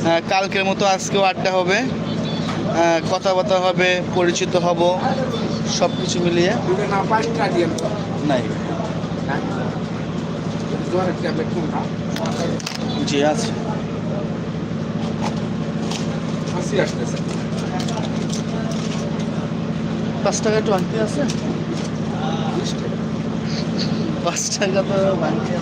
আহ, কালকের মতো আজকেও আড্ডা হবে। আহ, কথাবার্তা হবে পরিচিত হব সব কিছু মিলিয়ে নাই। কোনটা? জি আছে। পাঁচ টাকা একটু বাকি আছে পাঁচ টাকা তো বাকি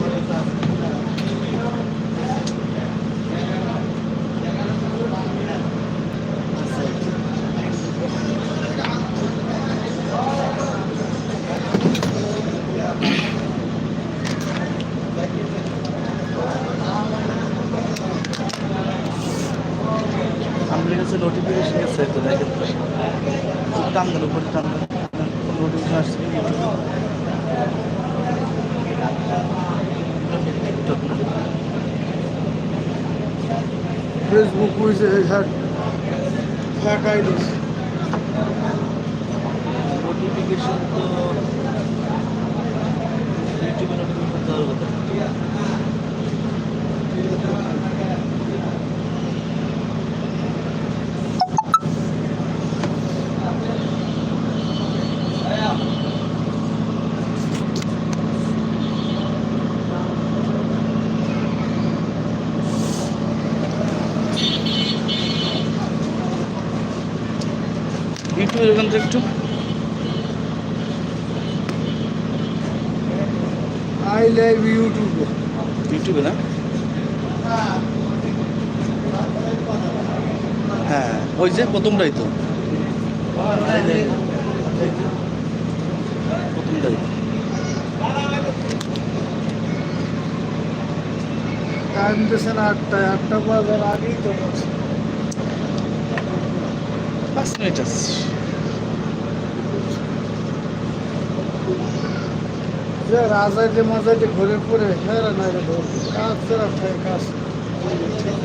আমার কাছে আছে। নোটিফিকেশন গেছে তো দেখেন। টান দেন উপরে টান দেন নোটিফিকেশন আসছে ফেসবুক হয়েছে হ্যাক হ্যাক আইডিস নোটিফিকেশন তো ইউটিউবে নোটিফিকেশন এখান থেকে একটু। আই লাইভ ইউটিউব ইউটিউবে না? হ্যাঁ ওই যে প্রথমটাই তো। প্রথমটাই। টাইম দিয়েছে আটটায় আটটা বাজার আগেই তো। পাঁচ মিনিট আছে। যে রাজাইতে মাজাইতে ঘুরে পড়ে হেরা নাই রে ধর কাজ ফেরা থাকে কাজ। ঠিক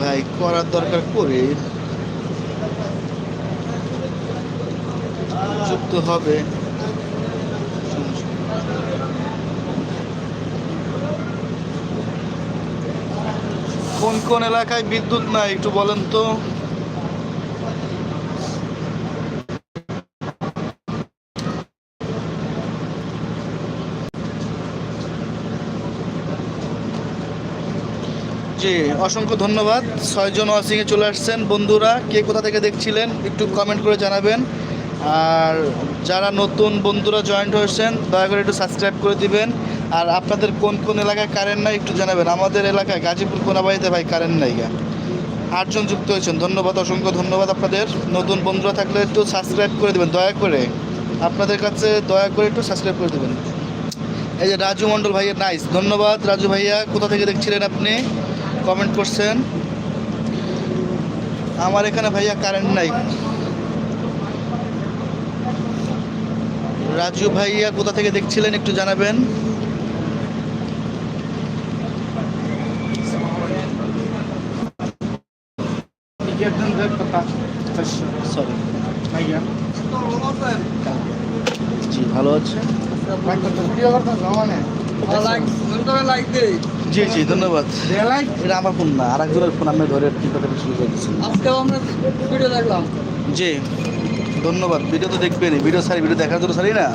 ভাই, করার দরকার করে। যুক্ত হবে। কোন কোন এলাকায় বিদ্যুৎ নাই একটু বলেন তো। অসংখ্য ধন্যবাদ। ছয়জন ওয়াচিংয়ে চলে আসছেন। বন্ধুরা, কে কোথা থেকে দেখছিলেন একটু কমেন্ট করে জানাবেন। আর যারা নতুন বন্ধুরা জয়েন্ট হয়েছেন, দয়া করে একটু সাবস্ক্রাইব করে দিবেন। আর আপনাদের কোন কোন এলাকায় কারেন্ট নাই একটু জানাবেন। আমাদের এলাকায় গাজীপুর কোনাবাড়িতে ভাই কারেন্ট নাই গা। আটজন যুক্ত হয়েছেন। ধন্যবাদ, অসংখ্য ধন্যবাদ আপনাদের। নতুন বন্ধুরা থাকলে একটু সাবস্ক্রাইব করে দেবেন। দয়া করে আপনাদের কাছে দয়া করে একটু সাবস্ক্রাইব করে দেবেন। এই যে রাজু মণ্ডল ভাইয়ের নাইস ধন্যবাদ রাজু ভাইয়া। কোথা থেকে দেখছিলেন আপনি? কমেন্ট করছেন। আমার এখানে ভাইয়া কারেন্ট নাই। রাজু ভাইয়া কোথা থেকে দেখছিলেন একটু জানাবেন। জি ভালো আছে জি জি ধন্যবাদ। লাইক এটা আমার ফোন না আর একজনের ফোন আমি ধরে শুরু করে দিচ্ছি আমরা ভিডিও দেখলাম। জি ধন্যবাদ। ভিডিও তো দেখবেনই ভিডিও সারি ভিডিও দেখার জন্য সারি না?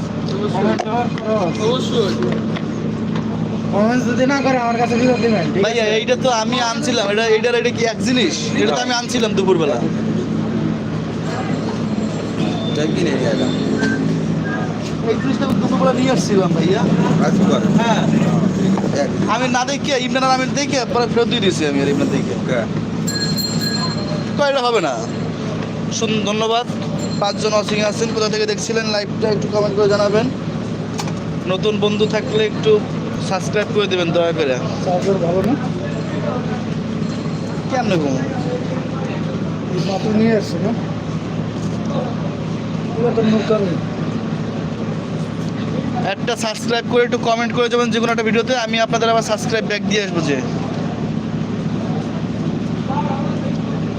যদি না করে আমার কাছে বিরোধ ভাইয়া এইটা তো আমি আনছিলাম এটা এইটার এটা কি এক জিনিস? এটা তো আমি আনছিলাম দুপুরবেলা। এই জিনিসটা আমি দুপুরবেলা নিয়ে আসছিলাম ভাইয়া। হ্যাঁ। আমি না দেখে ইমরান আমি দেখে পরে ফেরত দিয়ে দিয়েছি আমি আর ইমরান দেখে। এটা হবে না? শুন ধন্যবাদ। পাঁচজন অসিং আছেন কোথা থেকে দেখছিলেন লাইভটা একটু কমেন্ট করে জানাবেন। নতুন বন্ধু থাকলে একটু সাবস্ক্রাইব করে দেবেন দয়া করে। ভালো না? কেমনে ঘুমো নিয়ে আসছে না? এবার তো নতুন একটা সাবস্ক্রাইব করে একটু কমেন্ট করে যাবেন যে কোনো একটা ভিডিওতে আমি আপনাদের আবার সাবস্ক্রাইব ব্যাক দিয়ে আসব যে।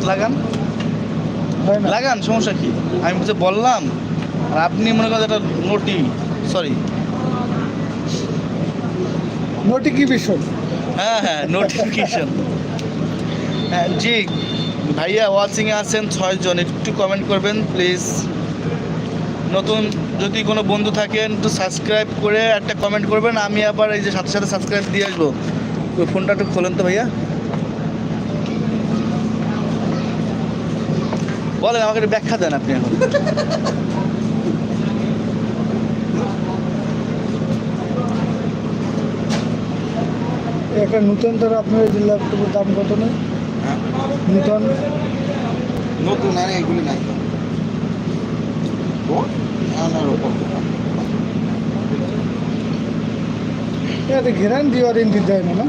লাগান? লাগান সমস্যা কি? আমি যে বললাম আর আপনি মনে করেন একটা নোটি সরি নোটিফিকেশন হ্যাঁ হ্যাঁ নোটিফিকেশন হ্যাঁ জি ভাইয়া ওয়াচিংয়ে আছেন ছয়জন একটু কমেন্ট করবেন প্লিজ নতুন যদি কোনো বন্ধু থাকেন একটু সাবস্ক্রাইব করে একটা কমেন্ট করবেন আমি আবার এই যে সাথে সাথে সাবস্ক্রাইব দিয়ে আসব। ওই ফোনটা একটু খোলেন তো ভাইয়া। বলেন আমাকে একটু ব্যাখ্যা দেন আপনি এখন। একটা নতুন তোর আপনার এই ল্যাপটপের দাম কত নেই? নতুন? নতুন আর এগুলি নাই। ও আনার উপর এতে গ্যারান্টি ওয়ারেন্টি দেয় না না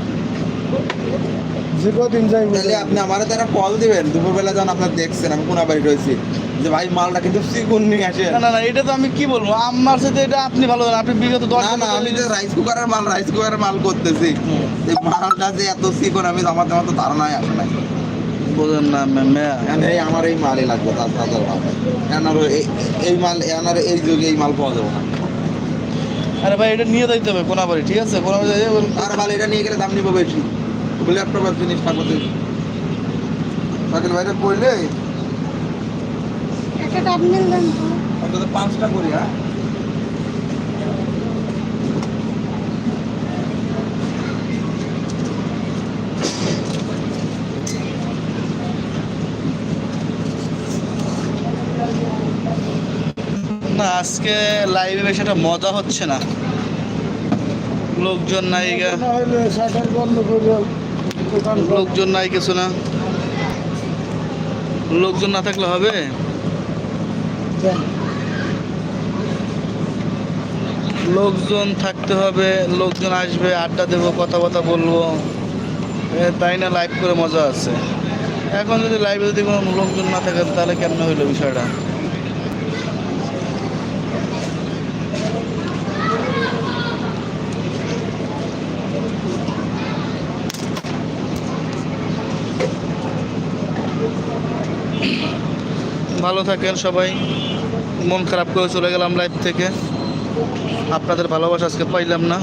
যে কদিন যাই তাহলে আপনি আমার তারা কল দিবেন। দুপুরবেলা যখন আপনার দেখছেন আমি কোনা বাড়ি রয়েছি যে ভাই মালটা কিন্তু চিকুন নিয়ে আসেন। না না এটা তো আমি কি বলব? আমার সাথে এটা আপনি ভালো জানেন আপনি বিগত দশ না আমি যে রাইস কুকারের মাল রাইস কুকারের মাল করতেছি। এই মালটা যে এত চিকন আমি আমার তো ধারণাই আসে না বোঝেন না ম্যা- এই আমার এই মালই লাগবে তার তাদের ভাবে এনার এই- এই মাল এনার এই যুগে এই মাল পাওয়া যাবে না। আরে ভাই এটা নিয়ে যাইতে হবে কোনাবাড়ি ঠিক আছে? কোনাবাড়ি যাই আর মাল এটা নিয়ে গেলে দাম নিবো বেশি। ল্যাপটপের জিনিস থাকবে সাইকেল বাইরে পড়লে একটা ডাব মিল দেন তো। অন্তত পাঁচটা করি হ্যাঁ? না, আজকে লাইভে বেশ একটা মজা হচ্ছে না। লোকজন নাই লোকজন নাই কিছু না। লোকজন না থাকলে হবে? লোকজন থাকতে হবে, লোকজন আসবে, আড্ডা দেবো কথা কথা বলব তাই না লাইভ করে মজা আছে। এখন যদি লাইভে যদি কোনো লোকজন না থাকে তাহলে কেমন হইল বিষয়টা? ভালো থাকেন সবাই। মন খারাপ করে চলে গেলাম লাইভ থেকে। আপনাদের ভালোবাসা আজকে পাইলাম না।